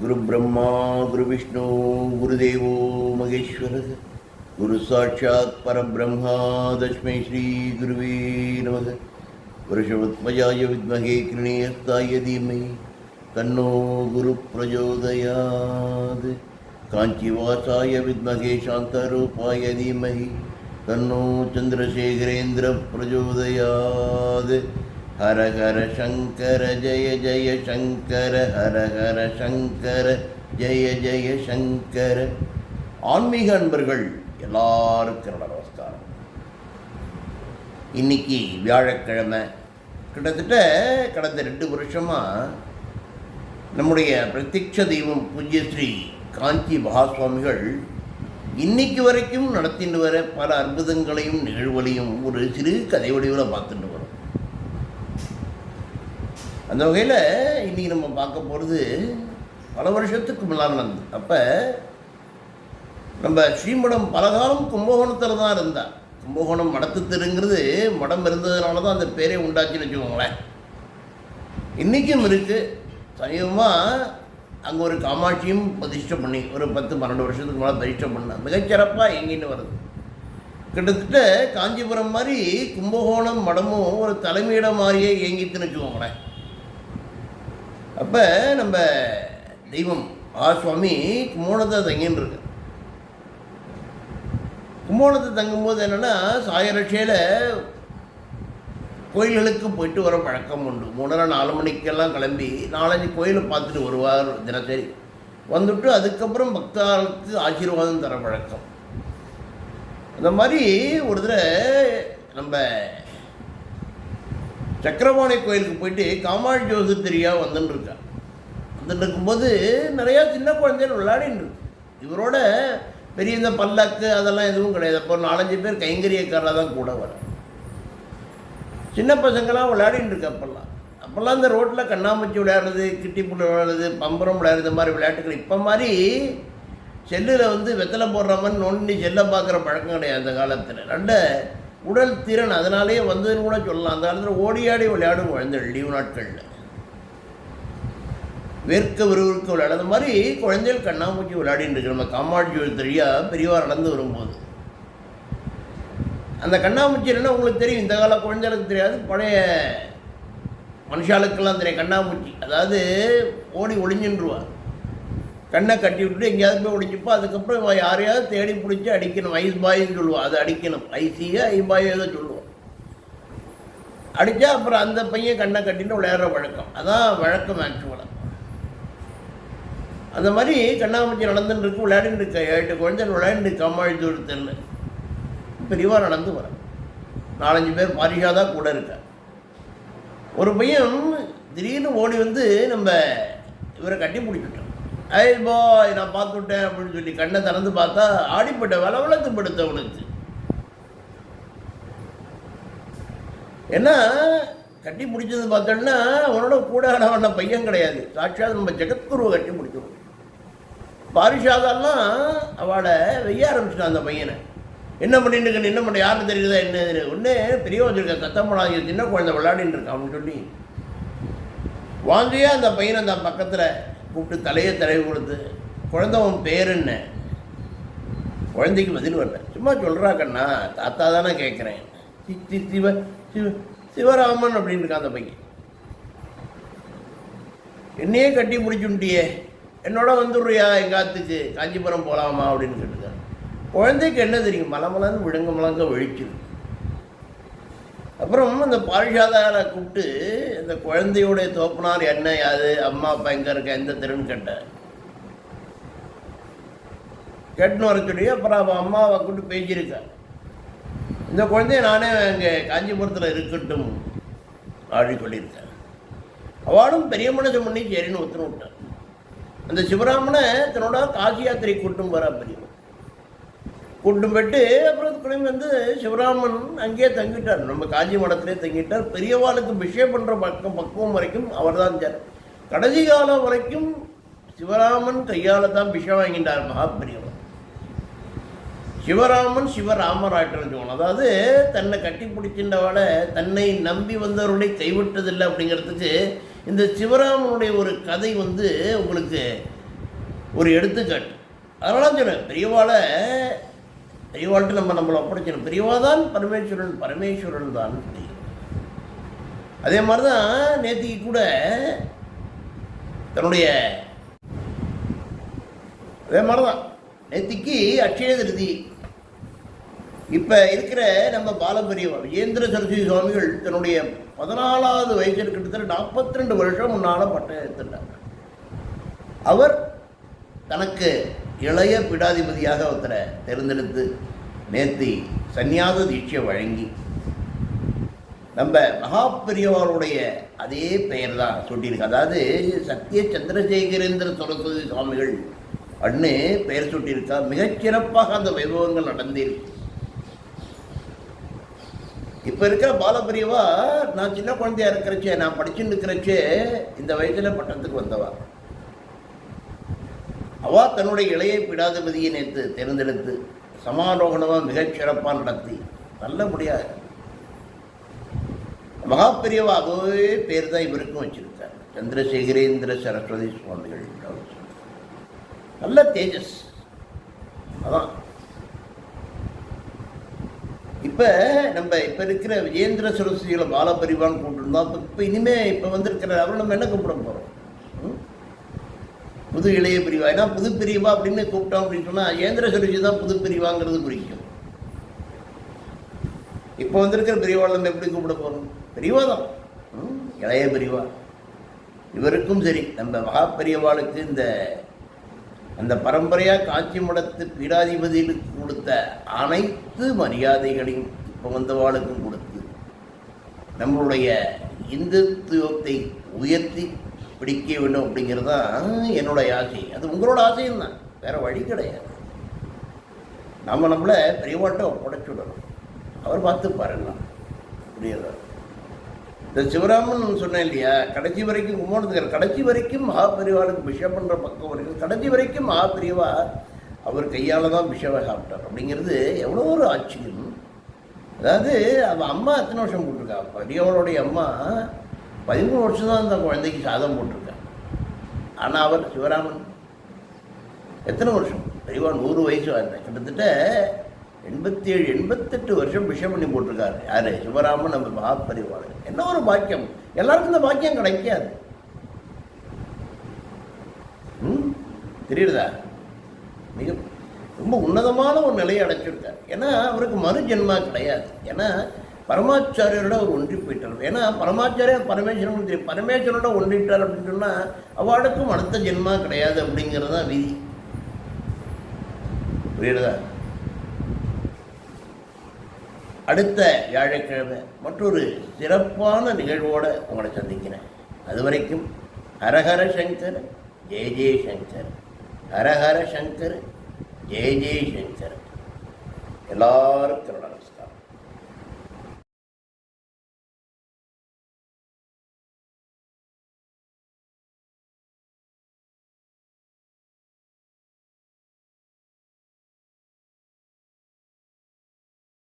குரு பிரம்மா குரு விஷ்ணு குருதேவோ மகேஸ்வரः குரு சாட்சாத் பரபிரம்மா தஸ்மை ஸ்ரீ குருவே நமக புருஷவத்மஜாய வித்மகே கிருணீயஸ்தாய தீமை தன்னோ குரு பிரஜோதயாத் காஞ்சிவாசாய வித்மகே சாந்தரூபாய தீமஹி தன்னோ சந்திரசேகரேந்திர பிரஜோதயாது ஹர ஹர சங்கர ஜய ஜய சங்கர ஹர ஹர சங்கர ஜய ஜய சங்கர. ஆன்மீக அன்பர்கள் எல்லாருக்கும் நமஸ்காரம். இன்னைக்கு வியாழக்கிழமை கிட்டத்தட்ட கடந்த ரெண்டு வருஷமாக நம்முடைய பிரத்யக்ஷ தெய்வம் பூஜ்யஸ்ரீ காஞ்சி மகாசுவாமிகள் இன்னைக்கு வரைக்கும் நடத்திட்டு வர பல அற்புதங்களையும் நிகழ்வுகளையும் ஒரு சிறு கதை வடிவில் பார்த்துட்டு அந்த வகையில் இன்றைக்கி நம்ம பார்க்க போகிறது பல வருஷத்துக்கு முன்னால் நடந்தது. அப்போ நம்ம ஸ்ரீமடம் பலகாலம் கும்பகோணத்தில் தான் இருந்தா. கும்பகோணம் மடத்து தெருங்கிறது மடம் இருந்ததுனால தான் அந்த பேரே உண்டாச்சுன்னு வச்சுக்கோங்களேன். இன்றைக்கும் இருக்குது சமீபமாக அங்கே ஒரு காமாட்சியும் பிரதிஷ்டை பண்ணி ஒரு பத்து பன்னெண்டு வருஷத்துக்கு மேலே பிரதிஷ்டை பண்ணேன் மிகச்சிறப்பாக எங்கின்னு வருது. கிட்டத்தட்ட காஞ்சிபுரம் மாதிரி கும்பகோணம் மடமும் ஒரு தலைமையிடம் மாதிரியே இயங்கித்துன்னு வச்சுக்கோங்களேன். அப்போ நம்ம தெய்வம் ஆ சுவாமி கும்போணத்தை தங்கின்னு இருக்கு கும்போணத்தை தங்கும்போது என்னென்னா சாயரட்சையில் கோயில்களுக்கு போயிட்டு வர பழக்கம் உண்டு. மூணரை நாலு மணிக்கெல்லாம் கிளம்பி நாலஞ்சு கோயிலை பார்த்துட்டு வருவார் தினசரி. வந்துட்டு அதுக்கப்புறம் பக்தாளுக்கு ஆசீர்வாதம் தர பழக்கம். அந்த மாதிரி ஒரு தடவை நம்ம சக்கரபாணி கோயிலுக்கு போயிட்டு காமாட்சி ஜோசித்திரியா வந்துன்னு இருக்கா. வந்துட்டு இருக்கும்போது நிறையா சின்ன குழந்தைகள் விளையாடின்னு இருக்கு. இவரோட பெரிய இந்த பல்லக்கு அதெல்லாம் எதுவும் கிடையாது. அப்போ நாலஞ்சு பேர் கைங்கரியக்காரராக தான் கூட வர. சின்ன பசங்களாம் விளையாடின்னு இருக்கு அப்போல்லாம். அப்போல்லாம் இந்த ரோட்டில் கண்ணாமூச்சி விளையாடுறது கிட்டி கிட்டிப்புள்ள விளையாடுறது பம்பரம் விளையாடுறது மாதிரி விளையாட்டுகள். இப்போ மாதிரி செல்லில் வந்து வெத்தலை போடுற மாதிரி நோண்டி செல்லை பார்க்குற பழக்கம் கிடையாது அந்த காலத்தில். ரெண்டு உடல் திறன் அதனாலேயே வந்ததுன்னு கூட சொல்லலாம். அந்த காலத்தில் ஓடியாடி விளையாடும் குழந்தைகள் லீவு நாட்களில். வேர்க்க விறுவிறுக்க விளையாடுற மாதிரி குழந்தைகள் கண்ணாமூச்சி விளையாடின்னு இருக்கு. நம்ம காமாட்சி தெரியா பெரியவா நடந்து வரும்போது. அந்த கண்ணாமூச்சி என்னன்னா உங்களுக்கு தெரியும் இந்த கால குழந்தைகளுக்கு தெரியாது. பழைய மனுஷாளுக்கெல்லாம் தெரியும். கண்ணாமூச்சி. அதாவது ஓடி ஒளிஞ்சின்றுவார். கண்ணை கட்டி விட்டுட்டு எங்கேயாவது போய் ஒளிஞ்சுப்போ. அதுக்கப்புறம் இவன் யாரையாவது தேடி பிடிச்சி அடிக்கணும். ஐஸ் பாயின்னு சொல்லுவான் அதை அடிக்கணும். ஐசியா ஐ ஏதோ சொல்லுவோம் அடித்தா அப்புறம் அந்த பையன் கண்ணை கட்டின்னு விளையாடுற வழக்கம். அதான் வழக்கம் ஆக்சுவலாக அந்த மாதிரி கண்ணாமூச்சி நடந்துட்டு இருக்கு விளையாடிட்டு இருக்க. ஏழு குழந்தை விளையாண்டு கம்மாழி தூரத்தில் பெரியவாக நடந்து வர நாலஞ்சு பேர் பாரிஷாதா கூட இருக்க. ஒரு பையன் திடீர்னு ஓடி வந்து நம்ம இவரை கட்டி பிடிச்சிட்டோம் ஐ போ நான் பார்த்துட்டேன் அப்படின்னு சொல்லி கண்ணை திறந்து பார்த்தா ஆடிப்பட்ட வளவளத்து படுத்தவனுக்கு ஏன்னா கட்டி பிடிச்சது பார்த்தோன்னா அவனோட கூட ஆனவன பையன் கிடையாது. சாட்சாத் நம்ம ஜெகத்குருவை கட்டி பிடிச்சிடும் பாரிஷாதெல்லாம் அவளை வெய்ய ஆரம்பிச்சிட்டான் அந்த பையனை. என்ன பண்ணிட்டு என்ன பண்ண யாரும் தெரியுதா என்ன? ஒன்று பெரிய வச்சிருக்க சத்தம் போடாதீங்க சின்ன குழந்தை விளையாடின்னு இருக்கான் அப்படின்னு சொல்லி. வாங்கியே அந்த பையனை அந்த பக்கத்தில் கூப்பிட்டு தலையை தடவி கொடுத்து குழந்தைவன் பேர் என்ன? குழந்தைக்கு பதில் வரல. சும்மா சொல்கிறா கண்ணா தாத்தா தானே கேட்குறேன் சி சி சிவ சிவ சிவராமன் அப்படின்னு இருக்கான் அந்த பையன். என்னையே கட்டி முடிச்சுட்டியே. என்னோட வந்துடுறியா? எங்காத்துக்கு காஞ்சிபுரம் போகலாமா அப்படின்னு கேட்டுருக்கான் குழந்தைக்கு என்ன தெரியும்? மலமலன்னு விழுங்க மலங்க வெளிச்சுது அப்புறம் அந்த பாரிஷாதாரை கூப்பிட்டு இந்த குழந்தையோடைய தோப்பனார் என்ன யாது அம்மா அப்பா எங்கே இருக்க எந்த தெருன்னு கேட்ட கேட்டுன்னு வர சொல்லி அப்புறம் அவன் அம்மாவை கூப்பிட்டு பேசியிருக்கா இந்த குழந்தைய நானே இங்கே காஞ்சிபுரத்தில் இருக்கட்டும் ஆழி சொல்லியிருக்கேன் அவளும் பெரிய மனசு பண்ணி சரின்னு ஒத்துன்னு விட்டான். அந்த சிவராமனை தன்னோட காசி யாத்திரை கூட்டும் வரா பெரியவன். கூட்டும் போயிட்டு அப்புறம் கிளம்பி வந்து சிவராமன் அங்கேயே தங்கிட்டார். நம்ம காஞ்சி மடத்திலே தங்கிட்டார். பெரியவாளுக்கு விஷயம் பண்ணுற பக்கம் பக்குவம் வரைக்கும் அவர் தான் இருந்தார் கடைசி காலம் வரைக்கும் சிவராமன் கையால் தான் விஷம் வாங்கிட்டார் மகாபெரியவன் சிவராமன் சிவராமராயிட்டு சொல்லணும் அதாவது தன்னை கட்டி பிடிச்சின்றவாட தன்னை நம்பி வந்தவருடைய கைவிட்டதில்லை அப்படிங்கிறதுக்கு இந்த சிவராமனுடைய ஒரு கதை வந்து உங்களுக்கு ஒரு எடுத்துக்காட்டு. அதனால சொன்னேன் பெரியவாளை பெரியவாள்கிட்ட நம்ம நம்மளை ஒப்படைச்சிடும் பெரியவா தான் பரமேஸ்வரன் பரமேஸ்வரன் தான் தெரியும் அதே மாதிரி தான் நேத்திக்கு கூட தன்னுடைய அதே மாதிரி தான் நேத்திக்கு அட்சய திருதி. இப்போ இருக்கிற நம்ம பாலபெரியவா விஜேந்திர சரஸ்வதி சுவாமிகள் தன்னுடைய பதினாலாவது வயசில் கிட்டத்தட்ட நாற்பத்தி ரெண்டு வருஷம் முன்னால் பட்டம் எடுத்துட்டாங்க அவர் தனக்கு இளைய பீடாதிபதியாக ஒருத்தரை தேர்ந்தெடுத்து நேத்தி சந்நியாச தீட்சை வழங்கி நம்ம மகாபெரியவாருடைய அதே பெயர் தான் சொல்லியிருக்கு அதாவது சத்திய சந்திரசேகரேந்திர சரஸ்வதி சுவாமிகள் அண்ணு பெயர் சுட்டியிருக்கா. மிகச்சிறப்பாக அந்த வைபவங்கள் நடந்திருக்கு இப்போ இருக்கிற பாலபிரியவா நான் சின்ன குழந்தையா இருக்கிறச்சே நான் படிச்சுட்டு இருக்கிறச்சே இந்த வயசுல பட்டத்துக்கு வந்தவா. அவா தன்னுடைய இளைய பீடாதிபதியை நேற்று தேர்ந்தெடுத்து சமாரோகணமாக மிகச் சிறப்பாக நடத்தி. நல்ல மகாபெரியவா அதே பேர் தான் இவருக்கும் வச்சிருக்கார். சந்திரசேகரேந்திர சரஸ்வதி சுவாமிகள் நல்ல தேஜஸ். அதான். இப்போ நம்ம இப்போ இருக்கிற விஜேந்திர சரஸ்வதிகளை பாலபரிவான் கூப்பிட்டுருந்தோம். இப்போ இப்போ இப்போ வந்திருக்கிற அவர் நம்ம என்ன கூப்பிட போகிறோம் புது இளைய பிரிவா. ஏன்னா புது பிரிவா அப்படின்னு கூப்பிட்டோம் அப்படின்னு சொன்னால் ஏந்திர சரஸ்வதி தான் புது பிரிவாங்கிறது குறிக்கும். இப்போ வந்திருக்கிற பிரிவாள் நம்ம எப்படி கூப்பிட போகிறோம் பிரிவா தான் ம், இளைய பிரிவா. இவருக்கும் சரி நம்ம மகா பெரியவாளுக்கு இந்த அந்த பரம்பரையாக காட்சி மடத்து பீடாதிபதிகளுக்கு கொடுத்த அனைத்து மரியாதைகளையும் இப்போ வந்தவாளுக்கும் கொடுத்து நம்மளுடைய இந்துத்துவத்தை உயர்த்தி பிடிக்க வேண்டும் அப்படிங்கிறது தான் என்னோடய ஆசை. அது உங்களோட ஆசையும் தான் வேறு வழி கிடையாது. நம்ம நம்மளை பெரியவாட்ட ஒப்படைச்சுடணும் அவர் பார்த்து பாருங்க. புரியுதா? இந்த சிவராமன் சொன்னேன் இல்லையா? கடைசி வரைக்கும் கும்போணத்துக்கார் கடைசி வரைக்கும் மகாபெரிவாளுக்கு பிஷப் பண்ணுற பக்கம் வரைக்கும் கடைசி வரைக்கும் மகாபெரிவா அவர் கையால் தான் பிஷவை சாப்பிட்டார். அப்படிங்கிறது எவ்வளோ ஒரு ஆச்சரியம். அதாவது அவள் அம்மா எத்தனை வருஷம் போட்டிருக்கா? பெரியவளுடைய அம்மா பதிமூணு வருஷம் தான் அந்த குழந்தைக்கு சாதம் போட்டிருக்கா ஆனால் அவர் சிவராமன். எத்தனை வருஷம்? தெளிவாக நூறு வயசு வரேன் கிட்டத்தட்ட எண்பத்தி ஏழு எண்பத்தெட்டு வருஷம் விஷம் பண்ணி போட்டிருக்காரு. யார்? சிவராமன் நம்ம மகாபரிவாளர் என்ன ஒரு பாக்கியம்? எல்லாருக்கும் இந்த பாக்கியம் கிடைக்காது. ம்? தெரியுதா? மிக ரொம்ப உன்னதமான ஒரு நிலையை அடைச்சிருக்கார் ஏன்னா அவருக்கு மறு ஜென்மா கிடையாது. ஏன்னா பரமாச்சாரியரோட அவர் ஒன்றி போயிட்டார். ஏன்னா பரமாச்சாரியர் பரமேஸ்வரன் தெரியும் பரமேஸ்வரோட ஒன்றிட்டார் அப்படின்னு சொன்னால் அவளுக்கும் அடுத்த ஜென்மா கிடையாது அப்படிங்கிறது தான் விதி. புரியுறதா அடுத்த வியாழக்கிழமை மற்றொரு சிறப்பான நிகழ்வோடு உங்களை சந்திக்கிறேன். அது வரைக்கும் ஹரஹர சங்கர் ஜெய ஜெய சங்கர். ஹரஹர சங்கர் ஜெய ஜெய சங்கர். எல்லாருக்கும்